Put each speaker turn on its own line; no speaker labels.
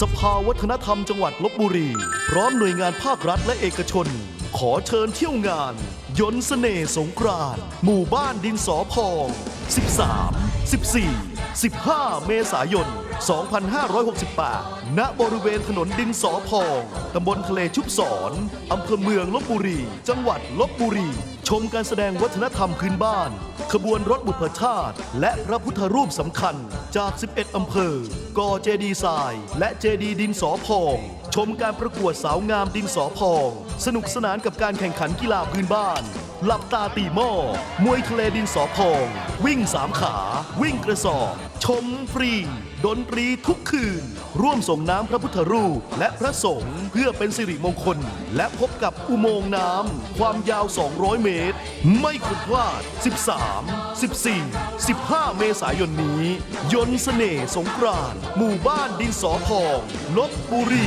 สภาวัฒนธรรมจังหวัดลบบุรี พร้อมหน่วยงานภาครัฐและเอกชน ขอเชิญเที่ยวงาน ยนต์เสน่ห์สงกรานต์หมู่บ้านดินสอพอง 13 14 15 เมษายน 2568 ณ บริเวณถนนดินสอพอง ตำบลทะเลชุบศรอำเภอเมืองลบบุรี จังหวัดลบบุรี ชมการแสดงวัฒนธรรมพื้นบ้าน ขบวนรถบุพชาติ และพระพุทธรูปสำคัญจาก 11 อำเภอก่อเจดีทราย และเจดีดินสอพอง ชมการประกวดสาวงามดินสอพอง สนุกสนานกับการแข่งขันกีฬาพื้นบ้าน หลับตาตีหม้อมวยทะเลดินสอพอง วิ่งสามขา วิ่งกระสอบ ชมฟรี ดนตรีทุกคืน ร่วมส่งน้ำพระพุทธรูป และพระสงฆ์เพื่อเป็นสิริมงคล และพบกับอุโมงค์น้ำ ความยาว 200 เมตร ไม่ควรพลาด 13 14 15 เมษายนนี้ ยนต์เสน่ห์สงกรานต์หมู่บ้านดินสอพองลบบุรี